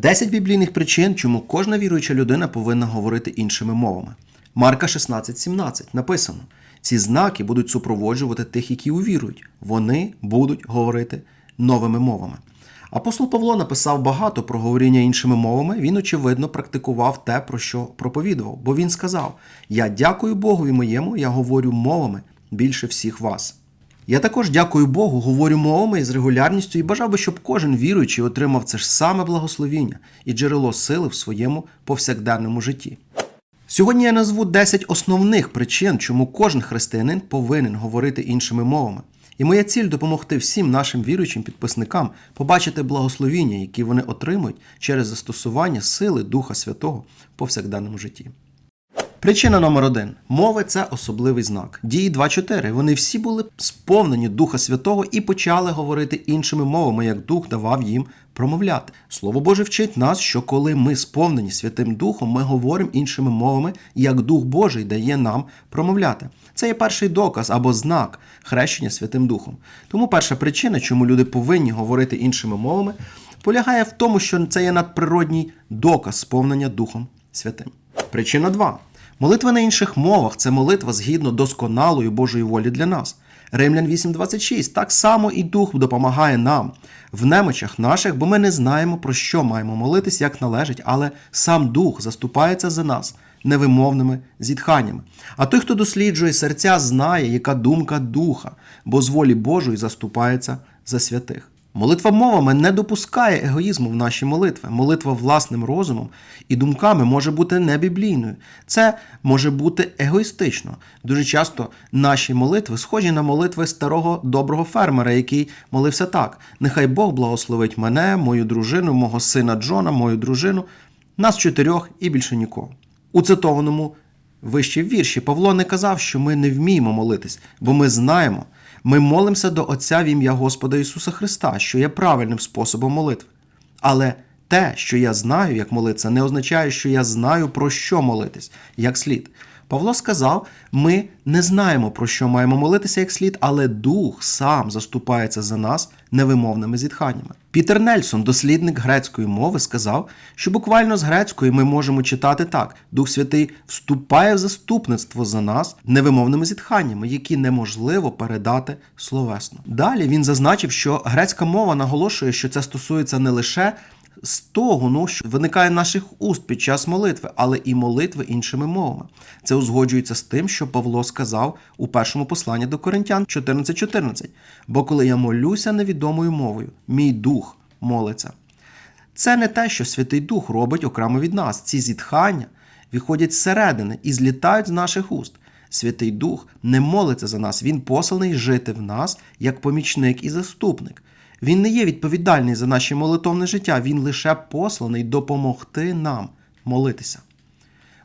10 біблійних причин, чому кожна віруюча людина повинна говорити іншими мовами. Марка 16:17 написано: ці знаки будуть супроводжувати тих, які увірують. Вони будуть говорити новими мовами. Апостол Павло написав багато про говоріння іншими мовами. Він, очевидно, практикував те, про що проповідував, бо він сказав: Я дякую Богові моєму, я говорю мовами більше всіх вас. Я також дякую Богу, говорю мовами із регулярністю і бажав би, щоб кожен віруючий отримав це ж саме благословіння і джерело сили в своєму повсякденному житті. Сьогодні я назву 10 основних причин, чому кожен християнин повинен говорити іншими мовами. І моя ціль допомогти всім нашим віруючим підписникам побачити благословіння, які вони отримують через застосування сили Духа Святого в повсякденному житті. Причина номер один. Мови це особливий знак. Дії 2.4. Вони всі були сповнені Духа Святого і почали говорити іншими мовами, як Дух давав їм промовляти. Слово Боже вчить нас, що коли ми сповнені Святим Духом, ми говоримо іншими мовами, як Дух Божий дає нам промовляти. Це є перший доказ або знак хрещення Святим Духом. Тому перша причина, чому люди повинні говорити іншими мовами, полягає в тому, що це є надприродній доказ сповнення Духом Святим. Причина 2. Молитва на інших мовах це молитва згідно досконалої Божої волі для нас. Римлян 8.26. Так само і Дух допомагає нам в немочах наших, бо ми не знаємо, про що маємо молитись, як належить, але сам Дух заступається за нас невимовними зітханнями. А той, хто досліджує серця, знає, яка думка духа, бо з волі Божої заступається за святих. Молитва мовами не допускає егоїзму в наші молитви. Молитва власним розумом і думками може бути небіблійною. Це може бути егоїстично. Дуже часто наші молитви схожі на молитви старого доброго фермера, який молився так: нехай Бог благословить мене, мою дружину, мого сина Джона, мою дружину, нас чотирьох і більше нікого. У цитованому вище вірші Павло не казав, що ми не вміємо молитись, бо ми знаємо. Ми молимося до Отця в ім'я Господа Ісуса Христа, що є правильним способом молитви. Але те, що я знаю, як молитися, не означає, що я знаю, про що молитись, як слід. Павло сказав: ми не знаємо, про що маємо молитися як слід, але Дух сам заступається за нас невимовними зітханнями. Пітер Нельсон, дослідник грецької мови, сказав, що буквально з грецької ми можемо читати так: Дух Святий вступає в заступництво за нас невимовними зітханнями, які неможливо передати словесно. Далі він зазначив, що грецька мова наголошує, що це стосується не лише з того, ну, що виникає наших уст під час молитви, але і молитви іншими мовами. Це узгоджується з тим, що Павло сказав у першому посланні до Коринтян 14.14. Бо коли я молюся невідомою мовою, мій дух молиться. Це не те, що Святий Дух робить окремо від нас. Ці зітхання виходять зсередини і злітають з наших уст. Святий Дух не молиться за нас, Він посланий жити в нас як помічник і заступник. Він не є відповідальний за наше молитовне життя, він лише посланий допомогти нам молитися.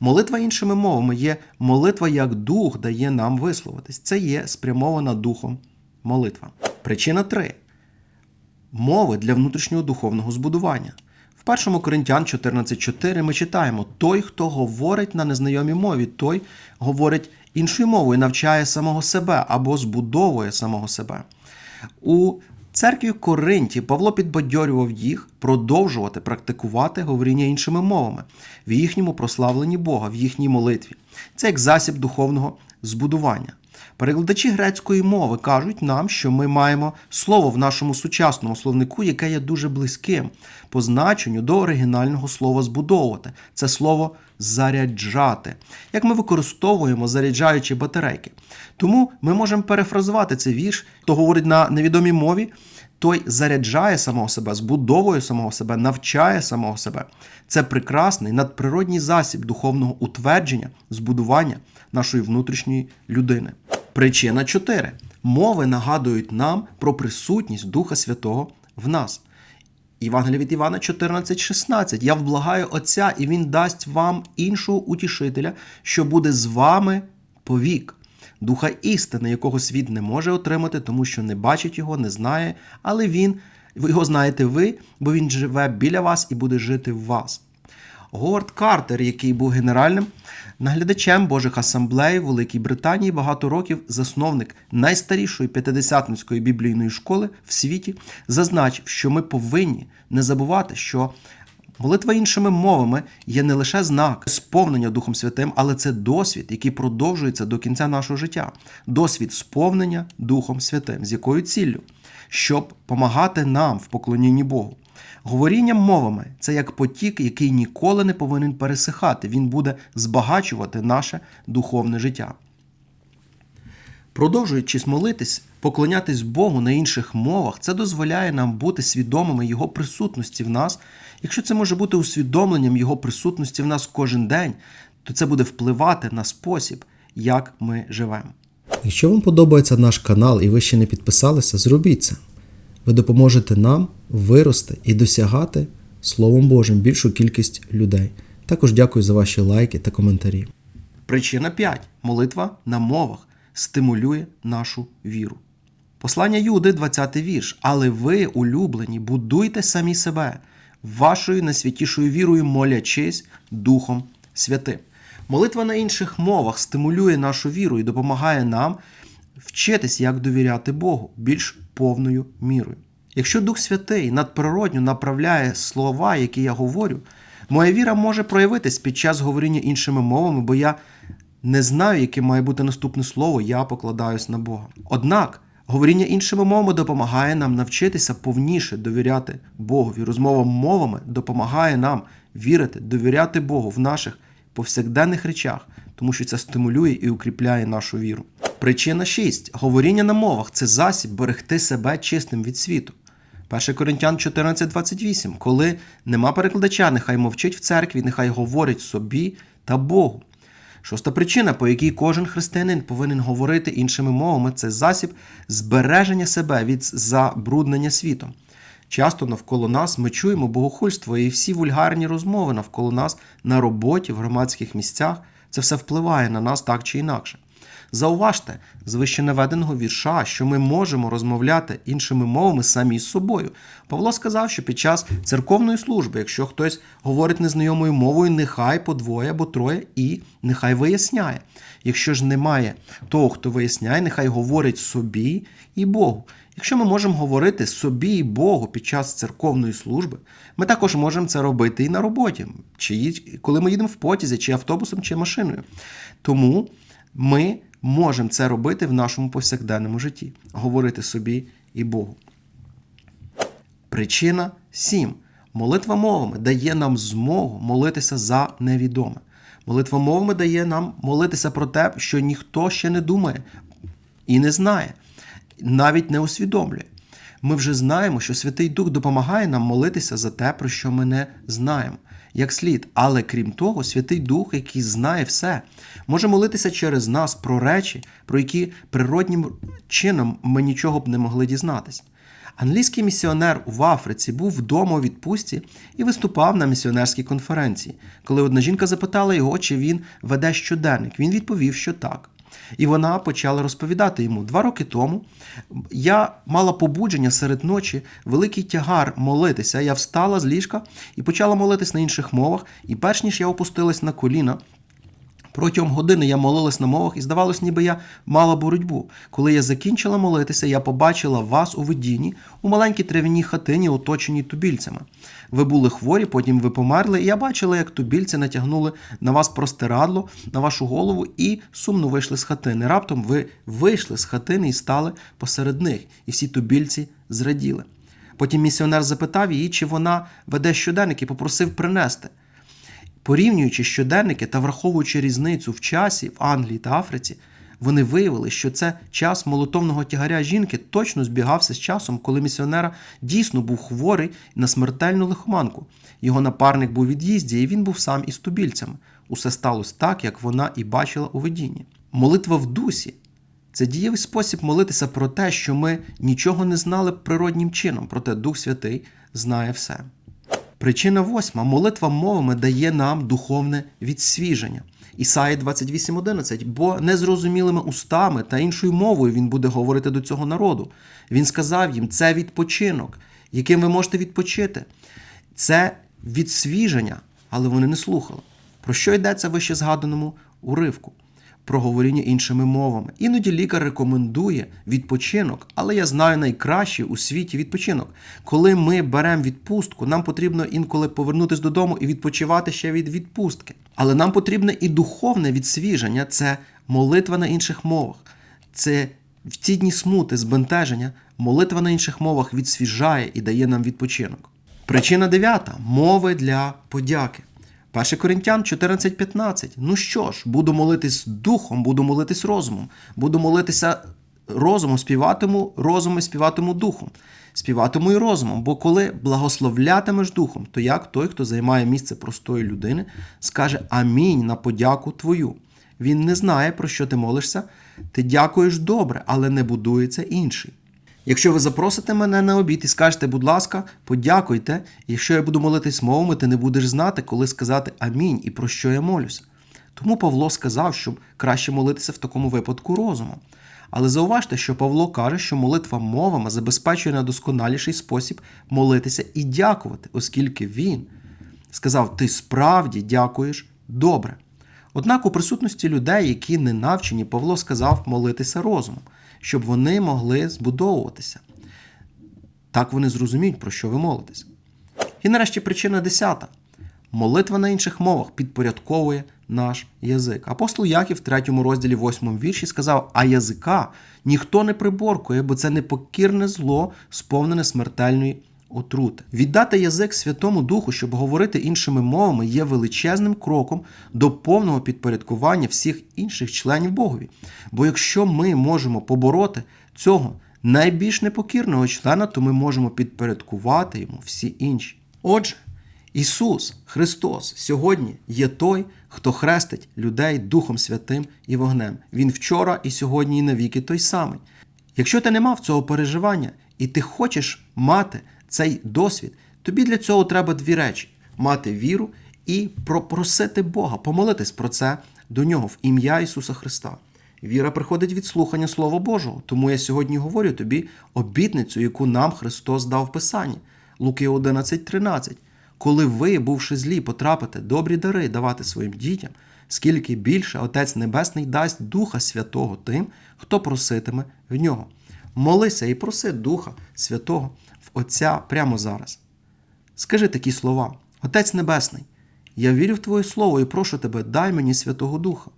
Молитва іншими мовами є молитва, як Дух дає нам висловитись. Це є спрямована Духом молитва. Причина 3. Мови для внутрішнього духовного збудування. В 1 Коринтян 14.4 ми читаємо: той, хто говорить на незнайомій мові, той говорить іншою мовою, навчає самого себе або збудовує самого себе. У церкві Коринті Павло підбадьорював їх продовжувати практикувати говоріння іншими мовами в їхньому прославленні Бога, в їхній молитві. Це як засіб духовного збудування. Перекладачі грецької мови кажуть нам, що ми маємо слово в нашому сучасному словнику, яке є дуже близьким по значенню до оригінального слова збудовувати. Це слово заряджати, як ми використовуємо заряджаючі батарейки. Тому ми можемо перефразувати цей вірш, хто говорить на невідомій мові. Той заряджає самого себе, збудовує самого себе, навчає самого себе. Це прекрасний надприродній засіб духовного утвердження, збудування нашої внутрішньої людини. Причина 4. Мови нагадують нам про присутність Духа Святого в нас. Євангелія від Івана 14,16. Я вблагаю Отця, і Він дасть вам іншого утішителя, що буде з вами повік. Духа істини, якого світ не може отримати, тому що не бачить його, не знає, але він, його знаєте ви, бо він живе біля вас і буде жити в вас. Говард Картер, який був генеральним наглядачем Божих асамблей в Великій Британії, багато років засновник найстарішої п'ятидесятницької біблійної школи в світі, зазначив, що ми повинні не забувати, що Молитва іншими мовами є не лише знак сповнення Духом Святим, але це досвід, який продовжується до кінця нашого життя. Досвід сповнення Духом Святим. З якою ціллю? Щоб помагати нам в поклонінні Богу. Говоріння мовами це як потік, який ніколи не повинен пересихати. Він буде збагачувати наше духовне життя. Продовжуючись молитись, поклонятись Богу на інших мовах, це дозволяє нам бути свідомими Його присутності в нас. Якщо це може бути усвідомленням Його присутності в нас кожен день, то це буде впливати на спосіб, як ми живемо. Якщо вам подобається наш канал і ви ще не підписалися, зробіть це. Ви допоможете нам вирости і досягати Словом Божим більшу кількість людей. Також дякую за ваші лайки та коментарі. Причина 5. Молитва на мовах стимулює нашу віру. Послання Юди, 20 вірш. Але ви, улюблені, будуйте самі себе, вашою найсвятішою вірою, молячись Духом Святим. Молитва на інших мовах стимулює нашу віру і допомагає нам вчитись, як довіряти Богу більш повною мірою. Якщо Дух Святий надприродньо направляє слова, які я говорю, моя віра може проявитись під час говоріння іншими мовами, бо я не знаю, яке має бути наступне слово, я покладаюсь на Бога. Однак, говоріння іншими мовами допомагає нам навчитися повніше довіряти Богові. Розмова мовами допомагає нам вірити, довіряти Богу в наших повсякденних речах, тому що це стимулює і укріпляє нашу віру. Причина 6. Говоріння на мовах це засіб берегти себе чистим від світу. 1 Коринтян 14:28. Коли нема перекладача, нехай мовчить в церкві, нехай говорить собі та Богу. Шоста причина, по якій кожен християнин повинен говорити іншими мовами, це засіб збереження себе від забруднення світом. Часто навколо нас ми чуємо богохульство і всі вульгарні розмови навколо нас на роботі, в громадських місцях. Це все впливає на нас так чи інакше. Зауважте з вище наведеного вірша, що ми можемо розмовляти іншими мовами самі з собою. Павло сказав, що під час церковної служби, якщо хтось говорить незнайомою мовою, нехай по двоє або троє і нехай виясняє. Якщо ж немає того, хто виясняє, нехай говорить собі і Богу. Якщо ми можемо говорити собі і Богу під час церковної служби, ми також можемо це робити і на роботі, чи коли ми їдемо в потязі, чи автобусом, чи машиною. Тому ми можемо це робити в нашому повсякденному житті, говорити собі і Богу. Причина 7. Молитва мовами дає нам змогу молитися за невідоме. Молитва мовами дає нам молитися про те, що ніхто ще не думає і не знає, навіть не усвідомлює. Ми вже знаємо, що Святий Дух допомагає нам молитися за те, про що ми не знаємо, як слід. Але крім того, Святий Дух, який знає все, може молитися через нас про речі, про які природнім чином ми нічого б не могли дізнатись. Англійський місіонер в Африці був вдома у відпустці і виступав на місіонерській конференції. Коли одна жінка запитала його, чи він веде щоденник, він відповів, що так. І вона почала розповідати йому два роки тому. Я мала побудження серед ночі, великий тягар молитися. Я встала з ліжка і почала молитись на інших мовах. І перш ніж я опустилась на коліна. Протягом години я молилась на мовах і здавалось, ніби я мала боротьбу. Коли я закінчила молитися, я побачила вас у видінні у маленькій трав'яній хатині, оточеній тубільцями. Ви були хворі, потім ви померли, і я бачила, як тубільці натягнули на вас простирадло, на вашу голову і сумно вийшли з хатини. Раптом ви вийшли з хатини і стали посеред них, і всі тубільці зраділи. Потім місіонер запитав її, чи вона веде щоденник і попросив принести. Порівнюючи щоденники та враховуючи різницю в часі в Англії та Африці, вони виявили, що це час молотовного тягаря жінки точно збігався з часом, коли місіонера дійсно був хворий на смертельну лихоманку. Його напарник був від'їзді, і він був сам із тубільцями. Усе сталося так, як вона і бачила у видінні. Молитва в дусі це дієвий спосіб молитися про те, що ми нічого не знали природнім чином, проте Дух Святий знає все. Причина восьма. Молитва мовами дає нам духовне відсвіження. Ісаї 28.11. Бо незрозумілими устами та іншою мовою він буде говорити до цього народу. Він сказав їм: це відпочинок, яким ви можете відпочити. Це відсвіження, але вони не слухали. Про що йдеться вище згаданому уривку? Про говоріння іншими мовами. Іноді лікар рекомендує відпочинок, але я знаю найкращий у світі відпочинок. Коли ми беремо відпустку, нам потрібно інколи повернутися додому і відпочивати ще від відпустки. Але нам потрібне і духовне відсвіження це молитва на інших мовах. Це в ці дні смути, збентеження, молитва на інших мовах відсвіжає і дає нам відпочинок. Причина дев'ята мови для подяки. 1 Коринтян 14.15. Ну що ж, буду молитись духом, буду молитись розумом, буду молитися розумом, співатиму розумом і співатиму духом. Співатиму і розумом, бо коли благословлятимеш духом, то як той, хто займає місце простої людини, скаже амінь на подяку твою. Він не знає, про що ти молишся, ти дякуєш добре, але не будується інший. Якщо ви запросите мене на обід і скажете, будь ласка, подякуйте, якщо я буду молитись мовами, ти не будеш знати, коли сказати амінь і про що я молюся. Тому Павло сказав, щоб краще молитися в такому випадку розумом. Але зауважте, що Павло каже, що молитва мовами забезпечує найдосконаліший спосіб молитися і дякувати, оскільки він сказав: Ти справді дякуєш добре. Однак у присутності людей, які не навчені, Павло сказав молитися розумом, щоб вони могли збудовуватися. Так вони зрозуміють, про що ви молитесь. І нарешті причина десята. Молитва на інших мовах підпорядковує наш язик. Апостол Яків в 3 розділі 8 вірші сказав: А язика ніхто не приборкує, бо це непокірне зло, сповнене смертельної отрути. Віддати язик Святому Духу, щоб говорити іншими мовами, є величезним кроком до повного підпорядкування всіх інших членів Богові. Бо якщо ми можемо побороти цього найбільш непокірного члена, то ми можемо підпорядкувати йому всі інші. Отже, Ісус Христос сьогодні є той, хто хрестить людей Духом Святим і вогнем. Він вчора і сьогодні, і навіки той самий. Якщо ти не мав цього переживання і ти хочеш мати цей досвід, тобі для цього треба дві речі: мати віру і попросити Бога, помолитись про це до нього в ім'я Ісуса Христа. Віра приходить від слухання Слова Божого, тому я сьогодні говорю тобі обітницю, яку нам Христос дав в Писанні. Луки 11.13. Коли ви, бувши злі, потрапите добрі дари давати своїм дітям, скільки більше Отець Небесний дасть Духа Святого тим, хто проситиме в нього. Молися і проси Духа Святого Отця прямо зараз. Скажи такі слова: Отець Небесний, я вірю в Твоє Слово і прошу тебе, дай мені Святого Духа.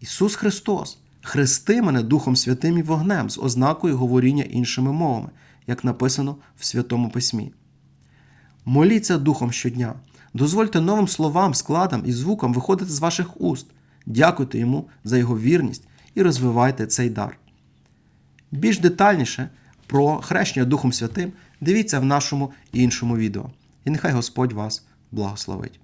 Ісус Христос, хрести мене Духом Святим і вогнем з ознакою говоріння іншими мовами, як написано в Святому Письмі. Моліться Духом щодня. Дозвольте новим словам, складам і звукам виходити з ваших уст. Дякуйте йому за його вірність і розвивайте цей дар. Більш детальніше про хрещення Духом Святим дивіться в нашому іншому відео. І нехай Господь вас благословить.